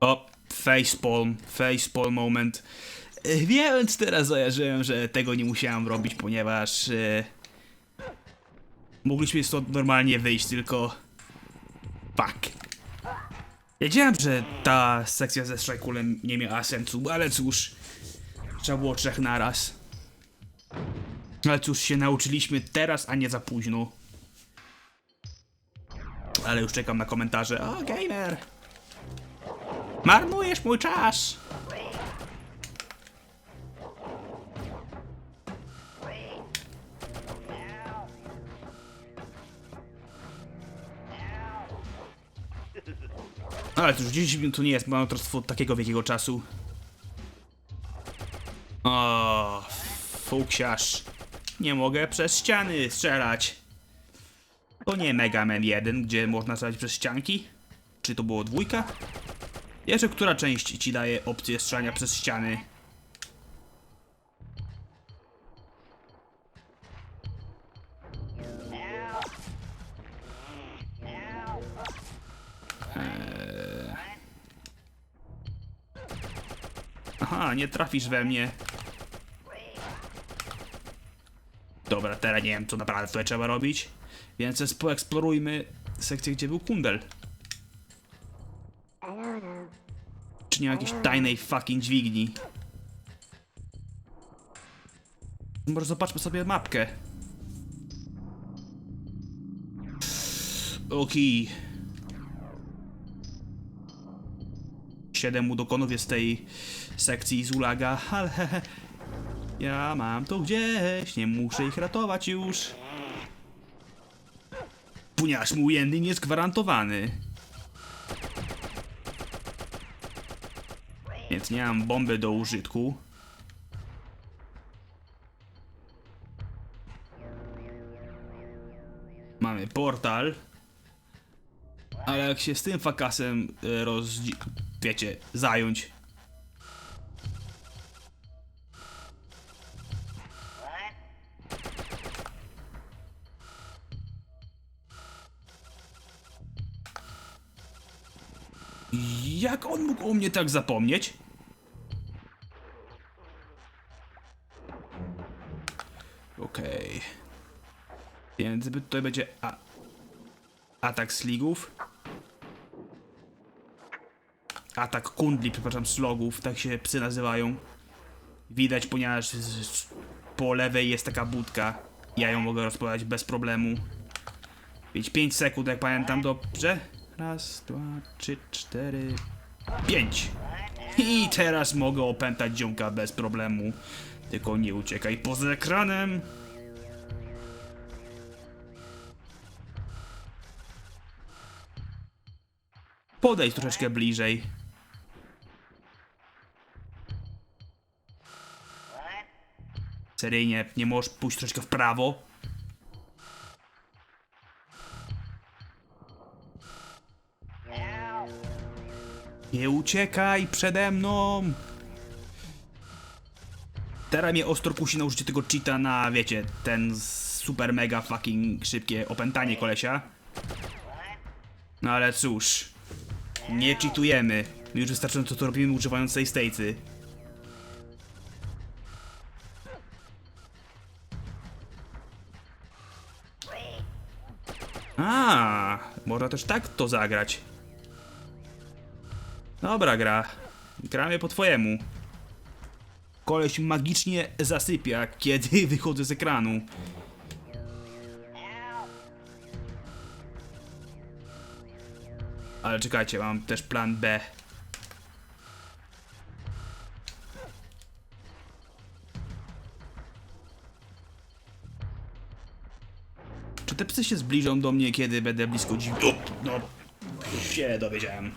O, facepalm, facepalm moment. E, Więc teraz zajarzyłem, że tego nie musiałem robić, ponieważ e, mogliśmy stąd normalnie wyjść, tylko fuck. Wiedziałem, że ta sekcja ze strajkulem nie miała sensu, ale cóż, trzeba było trzech naraz. Ale cóż, się nauczyliśmy teraz, a nie za późno. Ale już czekam na komentarze. O, gamer! Marnujesz mój czas! Ale cóż, 10 minut to nie jest marnotrawstwo takiego wielkiego czasu. O, fuksiarz. Nie mogę przez ściany strzelać. To nie Mega Man 1, gdzie można strzelać przez ścianki? Czy to było dwójka? Jeszcze która część ci daje opcję strzelania przez ściany? Eee. Aha, nie trafisz we mnie. Dobra, teraz nie wiem, co naprawdę tutaj trzeba robić. Więc teraz poeksplorujmy sekcję, gdzie był kundel. Nie ma jakiejś tajnej fucking dźwigni? Może zobaczmy sobie mapkę. Okej. Siedem udokonów jest tej sekcji z Ulaga, ale ja mam to gdzieś, nie muszę ich ratować już. Ponieważ mój ending jest gwarantowany. Nie mam bomby do użytku. Mamy portal. Ale jak się z tym fakasem e, roz... wiecie, zająć. Jak on mógł o mnie tak zapomnieć? Okej. Więc by- tutaj będzie a atak sligów. Atak kundli, przepraszam, slogów, tak się psy nazywają. Widać, ponieważ po lewej jest taka budka. Ja ją mogę rozpoznać bez problemu. Więc 5 sekund, jak pamiętam dobrze. Raz, dwa, trzy, cztery, pięć. I teraz mogę opętać ziomka bez problemu. Tylko nie uciekaj poza ekranem. Podejdź troszeczkę bliżej. Seryjnie, nie możesz pójść troszeczkę w prawo? Nie uciekaj przede mną! Teraz mnie ostro kusi na użycie tego cheata na, wiecie, ten super mega fucking szybkie opętanie kolesia. No ale cóż, nie cheatujemy. My już wystarczająco to robimy używając tej stejcy. A, można też tak to zagrać. Dobra gra. Gramy po twojemu. Koleś magicznie zasypia, kiedy wychodzę z ekranu. Ale czekajcie, mam też plan B. Czy te psy się zbliżą do mnie, kiedy będę blisko. O, No, się dowiedziałem.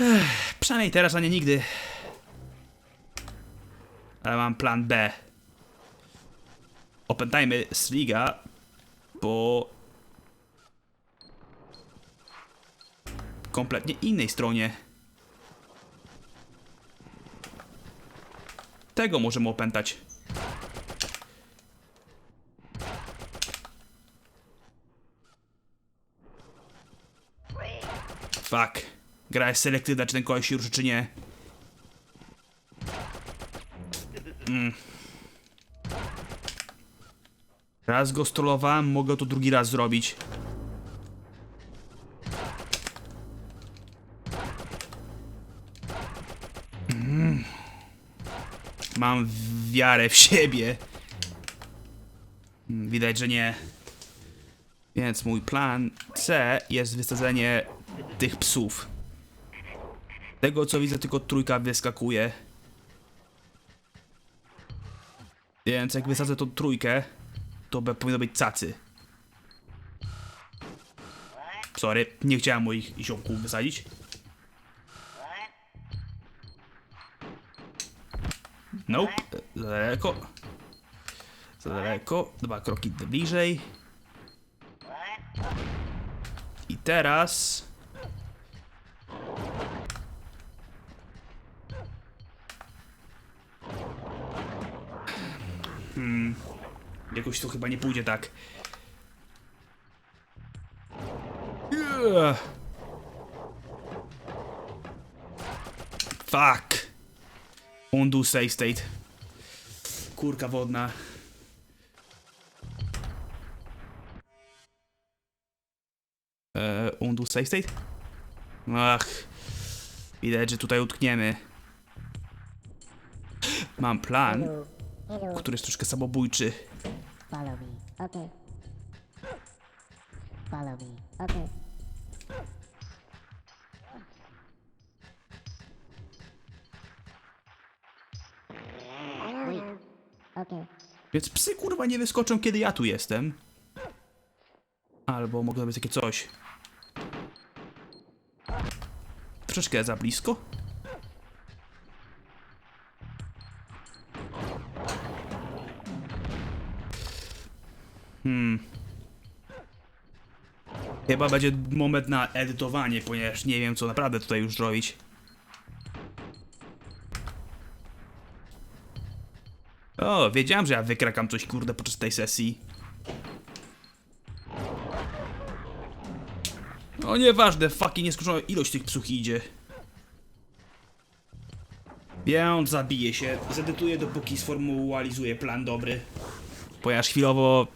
Ech, przynajmniej teraz, a nie nigdy. Ale mam plan B. Opętajmy Sliga po kompletnie innej stronie. Tego możemy opętać. Fuck. Gra jest selektywna, czy ten koleś się ruszy, czy nie. Mm. Raz go strollowałem, mogę to drugi raz zrobić. Mam wiarę w siebie. Widać, że nie. Więc mój plan C jest wysadzenie tych psów. Tego co widzę, tylko trójka wyskakuje. Więc jak wysadzę tą trójkę, to powinno być cacy. Sorry, nie chciałem moich ziomków wysadzić. Nope, za daleko. Za daleko, dwa kroki bliżej. I teraz... Hmm. Jakoś to chyba nie pójdzie tak. Ugh. Fuck. Undo save state. Kurka wodna. Eee, undo save state? Ach. Widać, że tutaj utkniemy. Mam plan, który jest troszkę samobójczy. Follow me. Okay. Follow me. Okay. Wait. Okay. Więc psy kurwa nie wyskoczą, kiedy ja tu jestem. Albo mogę zrobić takie coś. Troszeczkę za blisko. Hmm. Chyba będzie moment na edytowanie, ponieważ nie wiem co naprawdę tutaj już zrobić. Wiedziałem, że ja wykrakam coś kurde podczas tej sesji. O, nieważne, fucking nieskończona ilość tych psów idzie. Wiem, zabiję się. Zedytuję dopóki sformualizuję plan dobry. Ponieważ chwilowo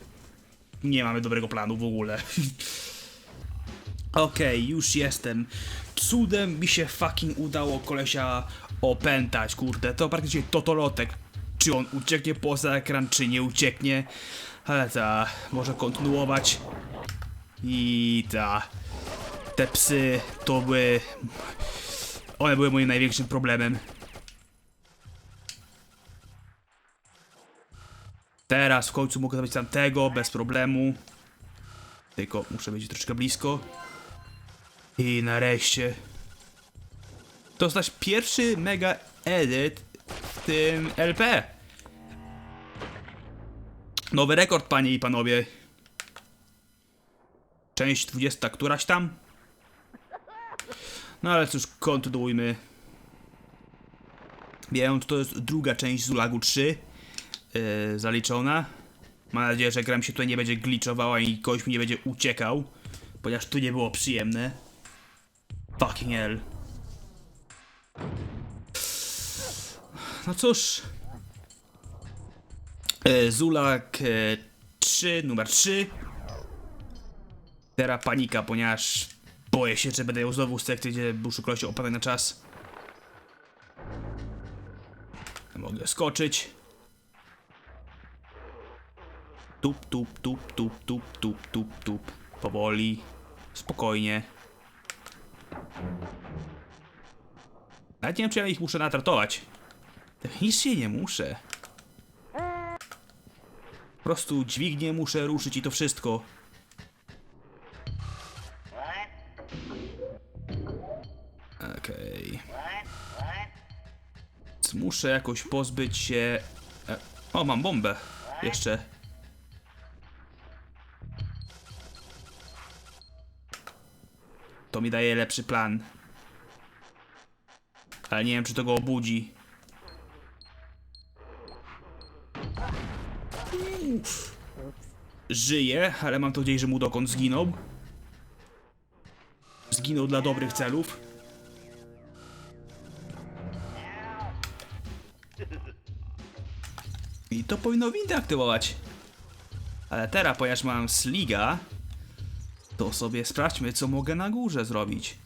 nie mamy dobrego planu w ogóle. Okej, już jestem. Cudem mi się fucking udało kolesia opętać, kurde. To praktycznie totolotek. Czy on ucieknie poza ekran, czy nie ucieknie. Ale ta, może kontynuować. I ta. Te psy to były. One były moim największym problemem. Teraz w końcu mogę zrobić tamtego bez problemu. Tylko muszę być troszkę blisko. I nareszcie. Dostać pierwszy mega edit w tym LP. Nowy rekord, panie i panowie. Część 20, któraś tam. No ale cóż, kontynuujmy. Wiem, to jest druga część Zulagu 3. Yy, zaliczona. Mam nadzieję, że gra mi się tutaj nie będzie glitchowała i kogoś mi nie będzie uciekał. Ponieważ tu nie było przyjemne. Fucking hell. No cóż. E, Zulak e, 3, numer 3. Teraz panika, ponieważ boję się, że będę ją znowu z sekcji, gdzie muszę koleś opadać na czas. Mogę skoczyć. Tup, tup, tup, tup, tup, tup, tup, tup. Powoli. Spokojnie. Nawet nie wiem, czy ja ich muszę natratować. Technicznie nie muszę. Prostu dźwignię muszę ruszyć i to wszystko. Okej. Więc Muszę jakoś pozbyć się... E, o, mam bombę. Jeszcze. To mi daje lepszy plan. Ale nie wiem, czy to go obudzi. Żyje, ale mam nadzieję, że mu dokąd zginął. zginął dla dobrych celów. I to powinno windę aktywować. Ale teraz, ponieważ mam sliga, to sobie sprawdźmy, co mogę na górze zrobić.